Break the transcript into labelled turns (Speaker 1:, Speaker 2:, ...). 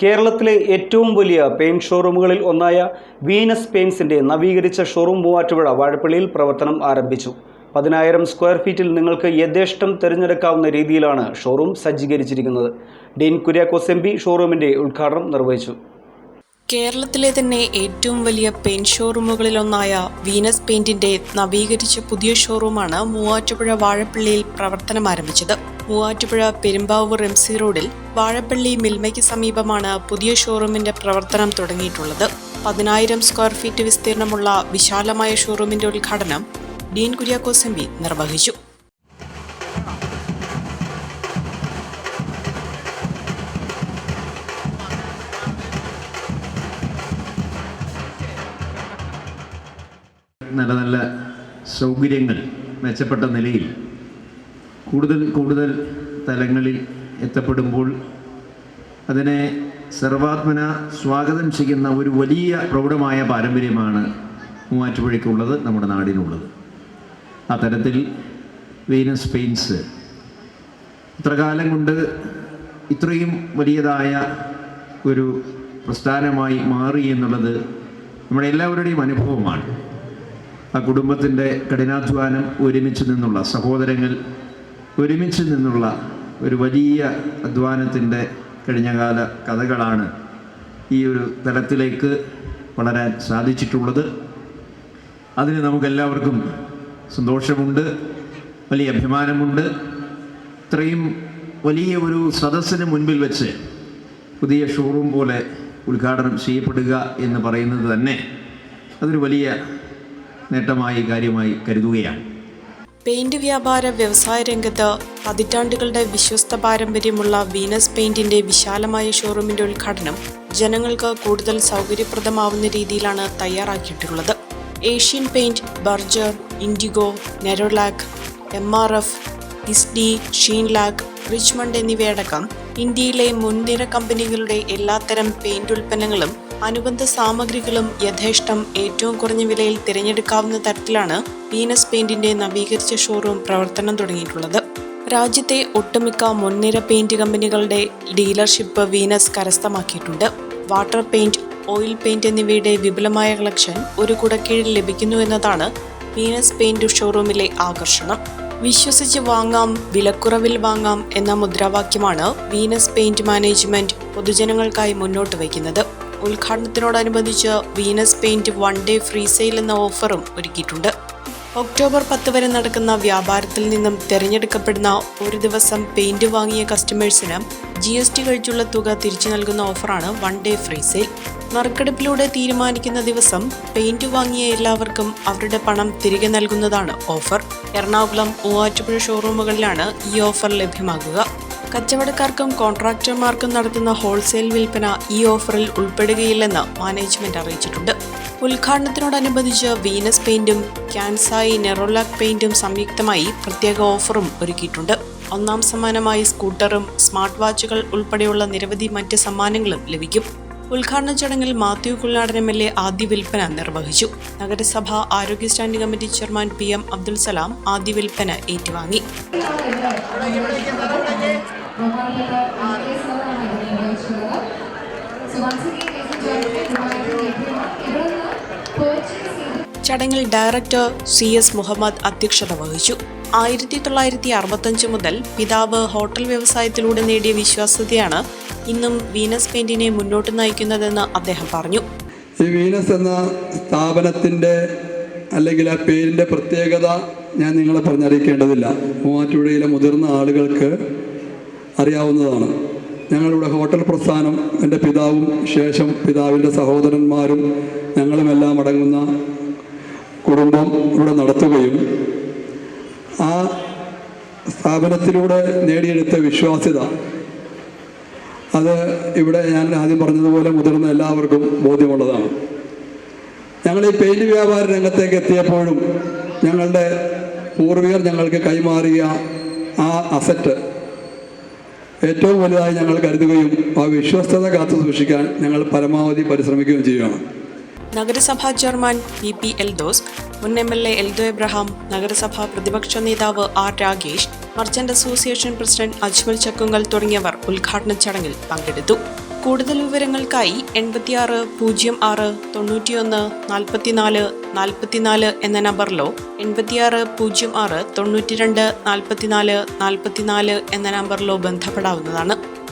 Speaker 1: കേരളത്തിലെ ഏറ്റവും വലിയ പെയിന്റ് ഷോറൂമുകളിൽ ഒന്നായ വീനസ് പെയിൻസിന്റെ നവീകരിച്ച ഷോറൂം മൂവാറ്റുപുഴ വാഴപ്പള്ളിയിൽ പ്രവർത്തനം ആരംഭിച്ചു. പതിനായിരം സ്ക്വയർ ഫീറ്റിൽ നിങ്ങൾക്ക് യഥേഷ്ടം തിരഞ്ഞെടുക്കാവുന്ന രീതിയിലാണ് ഷോറൂം സജ്ജീകരിച്ചിരിക്കുന്നത്. ഡീൻ കുര്യാക്കോസ് എം പി ഷോറൂമിന്റെ ഉദ്ഘാടനം നിർവഹിച്ചു.
Speaker 2: കേരളത്തിലെ തന്നെ ഏറ്റവും വലിയ പെയിന്റ് ഷോറൂമുകളിലൊന്നായ വീനസ് പെയിന്റിന്റെ നവീകരിച്ച പുതിയ ഷോറൂമാണ് മൂവാറ്റുപുഴ വാഴപ്പള്ളിയിൽ പ്രവർത്തനം ആരംഭിച്ചത്. മൂവാറ്റുപുഴ പെരുമ്പാവൂർ എം സി റോഡിൽ വാഴപ്പള്ളി മിൽമയ്ക്ക് സമീപമാണ് പുതിയ ഷോറൂമിന്റെ പ്രവർത്തനം തുടങ്ങിയിട്ടുള്ളത്. പതിനായിരം സ്ക്വയർ ഫീറ്റ് വിസ്തീർണമുള്ള വിശാലമായ ഷോറൂമിന്റെ ഉദ്ഘാടനം ഡീൻ കുര്യാക്കോസ് എം നിർവഹിച്ചു.
Speaker 3: നല്ല നല്ല സൗകര്യങ്ങൾ മെച്ചപ്പെട്ട നിലയിൽ കൂടുതൽ കൂടുതൽ തലങ്ങളിൽ എത്തപ്പെടുമ്പോൾ അതിനെ സർവാത്മന സ്വാഗതം ചെയ്യുന്ന ഒരു വലിയ പ്രൗഢമായ പാരമ്പര്യമാണ് മൂവാറ്റുപുഴയ്ക്കുള്ളത് നമ്മുടെ നാടിനുള്ളത്. ആ തരത്തിൽ വീനസ് പെയിൻസ് ഇത്രകാലം കൊണ്ട് ഇത്രയും വലിയതായ ഒരു പ്രസ്ഥാനമായി മാറി എന്നുള്ളത് നമ്മുടെ എല്ലാവരുടെയും അനുഭവമാണ്. ആ കുടുംബത്തിന്റെ കഠിനാധ്വാനം ഒരുമിച്ച് നിന്നുള്ള സഹോദരങ്ങൾ ഒരുമിച്ച് നിന്നുള്ള ഒരു വലിയ അധ്വാനത്തിന്റെ കഴിഞ്ഞകാല കഥകളാണ് ഈ ഒരു തലത്തിലേക്ക് വളരാൻ സാധിച്ചിട്ടുള്ളത്. അതിന് നമുക്കെല്ലാവർക്കും സന്തോഷമുണ്ട് വലിയ അഭിമാനമുണ്ട്. ഇത്രയും വലിയ ഒരു സദസ്സിന് മുൻപിൽ വെച്ച് പുതിയ ഷോറൂം പോലെ ഉദ്ഘാടനം ചെയ്യപ്പെടുക എന്ന് പറയുന്നത് തന്നെ അതൊരു വലിയ നേട്ടമായി കാര്യമായി കരുതുകയാണ്.
Speaker 2: പെയിന്റ് വ്യാപാര വ്യവസായ രംഗത്ത് പതിറ്റാണ്ടുകളുടെ വിശ്വസ്ത പാരമ്പര്യമുള്ള വീനസ് പെയിന്റിന്റെ വിശാലമായ ഷോറൂമിന്റെ ഉദ്ഘാടനം ജനങ്ങൾക്ക് കൂടുതൽ സൗകര്യപ്രദമാവുന്ന രീതിയിലാണ് തയ്യാറാക്കിയിട്ടുള്ളത്. Asian paint Berger Indigo Nerolac M R F ഇസ്ഡി Sheenlac Richmond എന്നിവയടക്കം ഇന്ത്യയിലെ മുൻനിര കമ്പനികളുടെ എല്ലാത്തരം പെയിന്റ് ഉൽപ്പന്നങ്ങളും അനുബന്ധ സാമഗ്രികളും യഥേഷ്ടം ഏറ്റവും കുറഞ്ഞ വിലയിൽ തിരഞ്ഞെടുക്കാവുന്ന തരത്തിലാണ് വീനസ് പെയിന്റിന്റെ നവീകരിച്ച ഷോറൂം പ്രവർത്തനം തുടങ്ങിയിട്ടുള്ളത്. രാജ്യത്തെ ഒട്ടുമിക്ക മുൻനിര പെയിന്റ് കമ്പനികളുടെ ഡീലർഷിപ്പ് വീനസ് കരസ്ഥമാക്കിയിട്ടുണ്ട്. വാട്ടർ പെയിന്റ് ഓയിൽ പെയിന്റ് എന്നിവയുടെ വിപുലമായ കളക്ഷൻ ഒരു കുടക്കീഴിൽ ലഭിക്കുന്നു എന്നതാണ് വീനസ് പെയിന്റ് ഷോറൂമിലെ ആകർഷണം. വിശ്വസിച്ച് വാങ്ങാം വിലക്കുറവിൽ വാങ്ങാം എന്ന മുദ്രാവാക്യമാണ് വീനസ് പെയിന്റ് മാനേജ്മെന്റ് പൊതുജനങ്ങൾക്കായി മുന്നോട്ട് വയ്ക്കുന്നത്. ഉദ്ഘാടനത്തിനോടനുബന്ധിച്ച് Venus paint one day free sale എന്ന ഓഫറും ഒരുക്കിയിട്ടുണ്ട്. ഒക്ടോബർ പത്ത് വരെ നടക്കുന്ന വ്യാപാരത്തിൽ നിന്നും തിരഞ്ഞെടുക്കപ്പെടുന്ന ഒരു ദിവസം പെയിന്റ് വാങ്ങിയ കസ്റ്റമേഴ്സിന് ജി എസ് ടി കഴിച്ചുള്ള തുക തിരിച്ചു നൽകുന്ന ഓഫറാണ് വൺ ഡേ ഫ്രീ സെയിൽ. നറുക്കെടുപ്പിലൂടെ തീരുമാനിക്കുന്ന ദിവസം പെയിന്റ് വാങ്ങിയ എല്ലാവർക്കും അവരുടെ പണം തിരികെ നൽകുന്നതാണ് ഓഫർ. എറണാകുളം മൂവാറ്റുപുഴ ഷോറൂമുകളിലാണ് ഈ ഓഫർ ലഭ്യമാകുക. കച്ചവടക്കാർക്കും കോൺട്രാക്ടർമാർക്കും നടത്തുന്ന ഹോൾസെയിൽ വിൽപ്പന ഈ ഓഫറിൽ ഉൾപ്പെടുകയില്ലെന്ന് മാനേജ്മെന്റ് അറിയിച്ചിട്ടുണ്ട്. ഉദ്ഘാടനത്തിനോടനുബന്ധിച്ച് വീനസ് പെയിന്റും ക്യാൻസായി നെറോലാക് പെയിന്റും സംയുക്തമായി പ്രത്യേക ഓഫറും ഒരുക്കിയിട്ടുണ്ട്. ഒന്നാം സമ്മാനമായി സ്കൂട്ടറും സ്മാർട്ട് വാച്ചുകൾ ഉൾപ്പെടെയുള്ള നിരവധി മറ്റ് സമ്മാനങ്ങളും ലഭിക്കും. ഉദ്ഘാടന ചടങ്ങിൽ Mathew Kulladan M L A ആദ്യ വിൽപ്പന നിർവഹിച്ചു. നഗരസഭ ആരോഗ്യ standing committee chairman P M Abdul Salam ആദ്യ വിൽപ്പന ഏറ്റുവാങ്ങി. ചടങ്ങിൽ ഡയറക്ടർ സി എസ് മുഹമ്മദ് അധ്യക്ഷത വഹിച്ചു. ആയിരത്തി തൊള്ളായിരത്തി അറുപത്തഞ്ച് മുതൽ പിതാവ് ഹോട്ടൽ വ്യവസായത്തിലൂടെ നേടിയ വിശ്വാസ്യതയാണ് ഇന്നും വീനസ് പെയിന്റിനെ മുന്നോട്ട് നയിക്കുന്നതെന്ന് അദ്ദേഹം പറഞ്ഞു.
Speaker 4: ഈ വീനസ് എന്ന സ്ഥാപനത്തിന്റെ അല്ലെങ്കിൽ ആ പേരിന്റെ പ്രത്യേകത ഞാൻ നിങ്ങളെ പറഞ്ഞറിയിക്കേണ്ടതില്ല. മൂവാറ്റുപുഴയിലെ മുതിർന്ന ആളുകൾക്ക് അറിയാവുന്നതാണ്. ഞങ്ങളിവിടെ ഹോട്ടൽ പ്രസ്ഥാനം എന്റെ പിതാവും ശേഷം പിതാവിന്റെ സഹോദരന്മാരും ഞങ്ങളുമെല്ലാം അടങ്ങുന്ന കുടുംബം ഇവിടെ നടത്തുകയും ആ സ്ഥാപനത്തിലൂടെ നേടിയെടുത്ത വിശ്വാസ്യത. അത് ഇവിടെ ഞാൻ ആദ്യം പറഞ്ഞതുപോലെ മുതിർന്ന എല്ലാവർക്കും ബോധ്യമുള്ളതാണ്. ഞങ്ങൾ ഈ പെയിന്റ് വ്യാപാര രംഗത്തേക്ക് എത്തിയപ്പോഴും ഞങ്ങളുടെ പൂർവികർ ഞങ്ങൾക്ക് കൈമാറിയ ആ അസറ്റ് ഏറ്റവും വലുതായി ഞങ്ങൾ കരുതുകയും ആ വിശ്വസ്തത കാത്തു സൂക്ഷിക്കാൻ ഞങ്ങൾ പരമാവധി പരിശ്രമിക്കുകയും ചെയ്യുകയാണ്.
Speaker 2: നഗരസഭാ chairman E P L Eldose മുൻ M L A Eldo Abraham നഗരസഭാ പ്രതിപക്ഷ നേതാവ് R Ragesh merchant association president Ajmal Chakkungal തുടങ്ങിയവർ ഉദ്ഘാടന ചടങ്ങിൽ പങ്കെടുത്തു. കൂടുതൽ വിവരങ്ങൾക്കായി എൺപത്തിയാറ് പൂജ്യം ആറ് തൊണ്ണൂറ്റിയൊന്ന് നാൽപ്പത്തിനാല് നാൽപ്പത്തിനാല് എന്ന നമ്പറിലോ എൺപത്തിയാറ് പൂജ്യം ആറ് തൊണ്ണൂറ്റിരണ്ട് നാൽപ്പത്തിനാല് നാൽപ്പത്തിനാല് എന്ന നമ്പറിലോ ബന്ധപ്പെടാവുന്നതാണ്.